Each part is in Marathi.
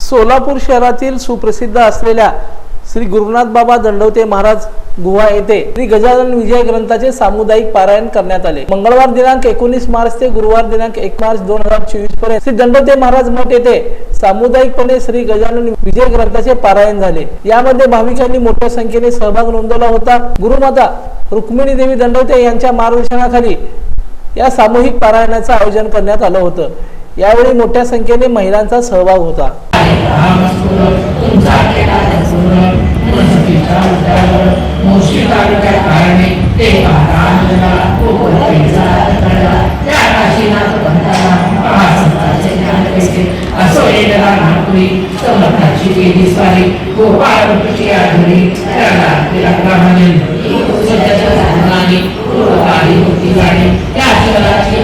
सोलापूर शहरातील सुप्रसिद्ध असलेल्या श्री गुरुनाथ बाबा दंडवते महाराज गुहा येथे श्री गजानन विजय ग्रंथाचे सामुदायिक पारायण करण्यात आले. मंगळवार दिनांक एकोणीस मार्च ते गुरुवार दिनांक एक मार्च दोन हजार चोवीसपर्यंत श्री दंडवते महाराज मठ येथे सामुदायिकपणे श्री गजानन विजय ग्रंथाचे पारायण झाले. यामध्ये भाविकांनी मोठ्या संख्येने सहभाग नोंदवला होता. गुरुमाता रुक्मिणी देवी दंडवते यांच्या मार्गदर्शनाखाली या सामूहिक पारायणाचं आयोजन करण्यात आलं होतं. यावेळी मोठ्या संख्येने महिलांचा सहभाग होता. तालुक्यात कारणे ते महाराजाला कोपरतेचा तळा त्या काशीनाथ पंथाला महासंतांचे ज्ञान पैसे असो येणारा नागपुरी समर्थाची केली स्वारी गोपाळ रुपची आधुरी त्याला तिला प्रमाणे सध्याच्या साधनाने पूर्वकाळी होती गाडी त्या शहराची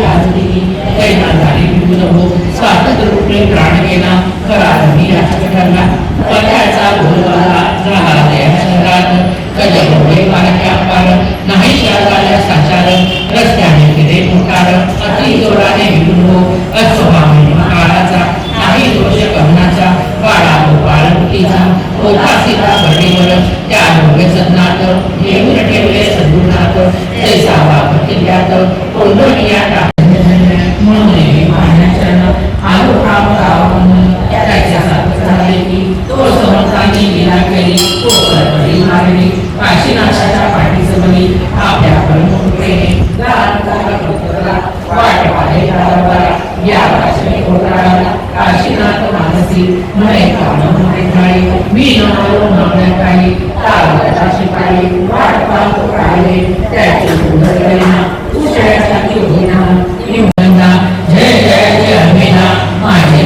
कैना झाली विपुल हो स्वातंत्र्य रूपे प्राण गेला धनी ठरला पल्याचा या शहरात अति जोराने विपुल हो अस्वभावी काळाचा नाही दोष कर्णाचा बाळा हो मुठीचा होता सीता बडीवर त्या भव्य सदनात येऊन ठेवले सद्गुणात जैसा बाप किल्ल्यात कोंडोनिया काळी मी न काही वाट पाहतो काढले त्याचे होईना जय जय जय हमेना माझे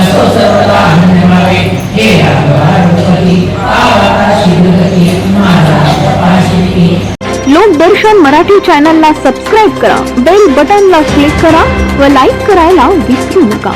असो सर्वदा आनंद व्हावे हे राघवारुपती आवाता शिवगती माझा लोकदर्शन मराठी चॅनलला सबस्क्राईब करा बेल बटनला क्लिक करा व लाईक करायला विसरू नका.